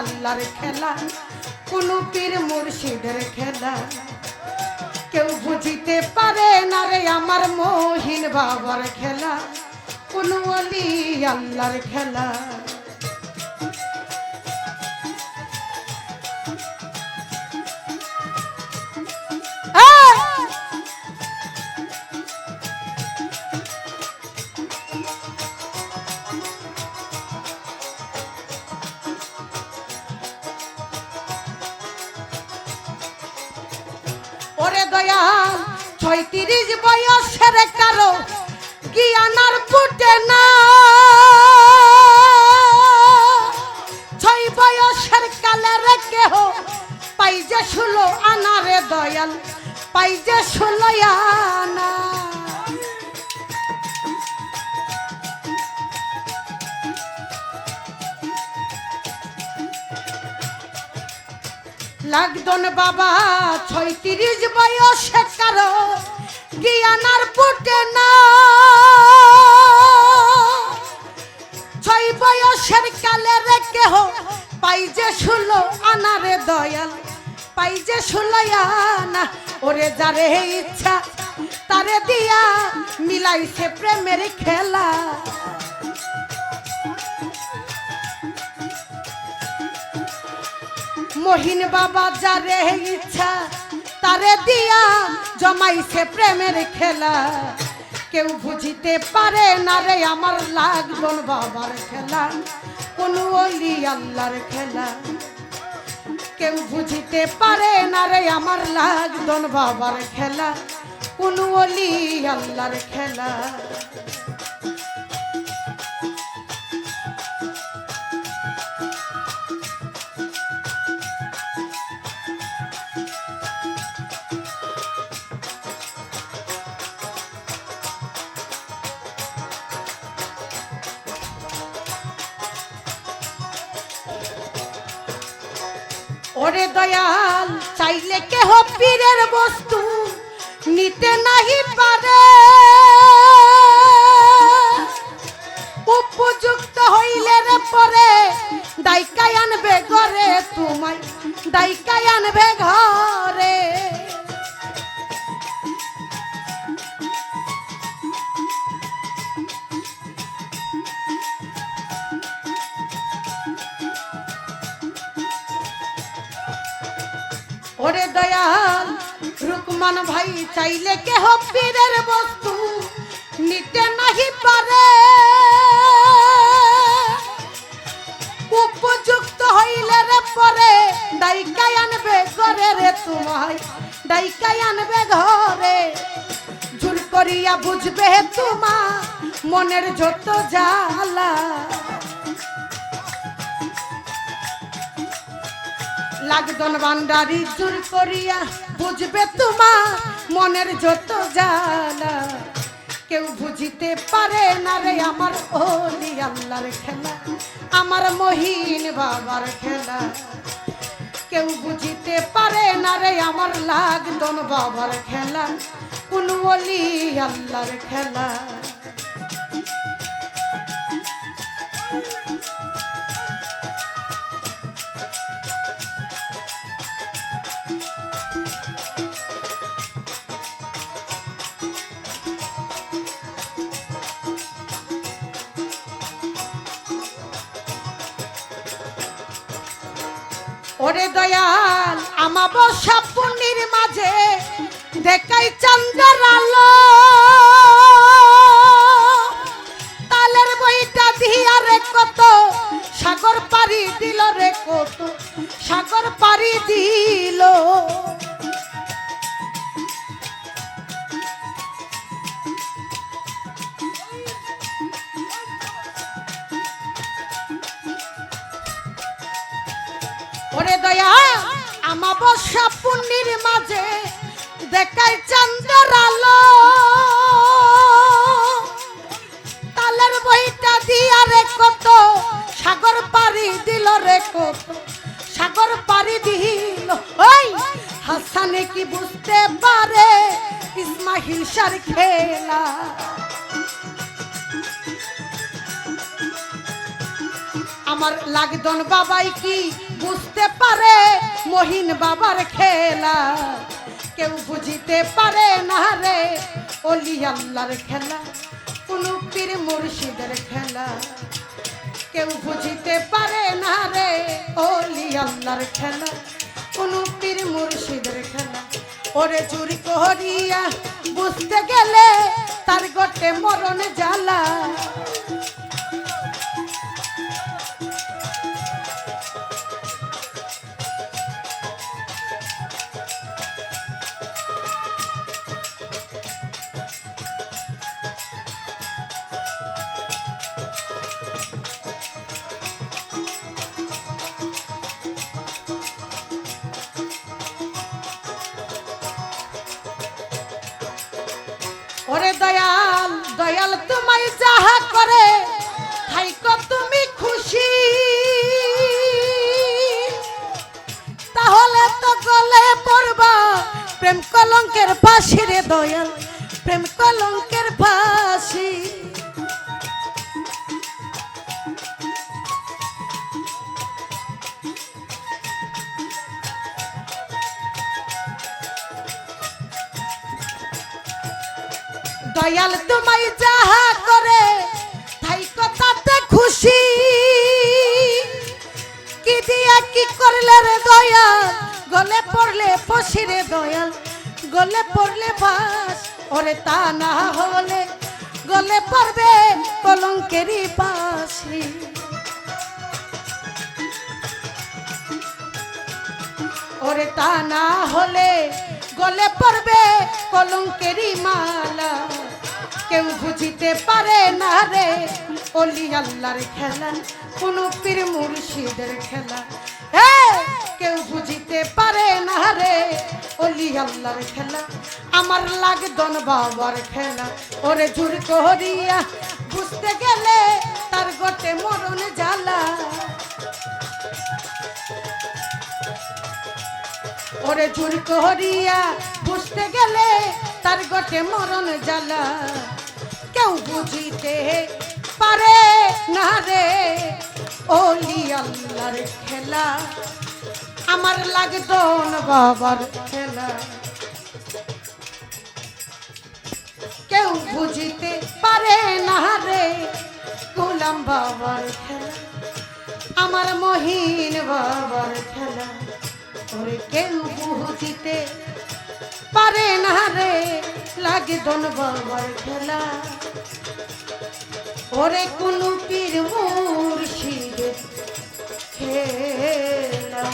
আল্লাহর খেলা, কোন পীর মুর্শিদের খেলা। কেউ বুঝিতে পারে না রে আমার মহিন বাবার খেলা, কোন অলি আল্লাহর খেলা। ওরে দয়া ছয়ত্রিশ বয়সের কারও জ্ঞানার ফুটে না। ছয় বয়সের কালের কেহ পাই যে ষোলো আনারে দয়াল পাই যে ষোলো আনা। লাগদন বাবা, ছয়ত্রিশ বয়সে কারও জ্ঞানার ফুটে না। ছয় বয়সের কালে রে কেহ পাই যে ষোলো আনারে দয়াল, পাই যে ষোলো আনা, ওরে যারে ইচ্ছা তারে দিয়া মিলাইছে প্রেমের খেলা। মহিন বাবা যারে ইচ্ছা, তারে দিয়া জমাইছে প্রেমের খেলা। কেউ বুঝিতে পারে না রে আমার লাগজন বাবার খেলা, কোন অলি আল্লাহর খেলা। কেউ বুঝিতে পারে না রে আমার লাগজন বাবার খেলা, কোন অলি আল্লাহর খেলা। ওরে দয়াল, চাইলে কেহ পীরের বস্তু নিতে নাহি পারে। উপযুক্ত হইলে রে পরে, দায়িকায় আনবে ঘরে তোমায়, দায়িকায় আনবে ঘরে। ওরে দয়াল, রুকমান ভাই চাইলে কেহ পীরের বস্তু নিতে নাহি পারে। উপযুক্ত হইলে রে পরে দাইকাই আনবে ঘরে রে তোমায় দাইকাই আনবে ঘরে। ঝুল করিয়া বুঝবে তোমা, মনের যত জ্বালা। লাগদন বান্ডারি জোর করিয়া বুঝবে তোমার মনের যত জ্বালা। কেউ বুঝিতে পারে না রে আমার ওলি আল্লাহর খেলা, আমার মহিন বাবার খেলা। কেউ বুঝিতে পারে না রে আমার লাগদন বাবার খেলা, কোন ওলি আল্লাহর খেলা। ওরে দয়াল আমাবস্যা পুণ্যের মাঝে দেখাই চন্দ্রের আলো। তালের বইটা দিয়া রে কত, সাগর পারি দিল রে কত। সাগর পারি দিল। ওরে দয়া আমাবস্যা পুণ্যের মাঝে দেখায় চন্দ্রের আলো। তালের বইটা দিয়া রে কত, সাগর পারি দিল রে কত। সাগর পারি দিল ওই হাসানে কি বুঝতে পারে? ইসমাহিল সার খেলা। আমার লাগদন বাবাই কি বুঝতে পারে? মহিন বাবার খেলা। কেউ বুঝিতে পারে না রে, অলি আল্লাহর খেলা কোনো পীর মুর্শিদের খেলা। কেউ বুঝিতে পারে না রে। ওলি আল্লাহর খেলা, কোনো পীর মুর্শিদের খেলা। ওরে চুরি করিয়া বুঝতে গেলে তার গটে মরণ জ্বালা। দয়াল দয়াল তোমায় যাহা করে, থাইকো তুমি খুশি। তাহলে তো গলে পড়বা, প্রেম কলঙ্কের ফাঁসি রে দয়াল, প্রেম কলঙ্কের ফাঁসি। দয়াল তোমায় যাহা করে, তাই কথাতে খুশি। কি দিয়া কি করলে রে দয়াল? গলে পড়লে পশি রে দয়াল। গলে পড়লে বাস, ওরে তা না হলে। গলে পড়বে কলঙ্কেরই পাশি। ওরে তা না হলে গলে পড়বে কলঙ্কেরই মালা। কেউ বুঝিতে পারে না রে। অলি আল্লাহর খেলা, কোন পীর মুর্শিদের খেলা। কেউ বুঝিতে পারে না রে। অলি আল্লাহর খেলা, আমার লাগদন বাবার খেলা। ওরে জুর করিয়া বুঝতে গেলে তার গোটে মরণ জ্বালা। ওরে চুর করিয়া বুঝতে গেলে তার গটে মরণ জ্বালা। কেউ বুঝিতে পারে না রে। ওলি আল্লাহর খেলা, আমার লাগদন বাবার খেলা। কেউ বুঝিতে পারে না রে গোলাম বাবার খেলা, আমার মহিন বাবার খেলা। ওরে কেউ বুঝিতে পারে না রে, লাগে দন বাবার খেলা। ওরে কোনো পীর মুর্শিদ খেলা।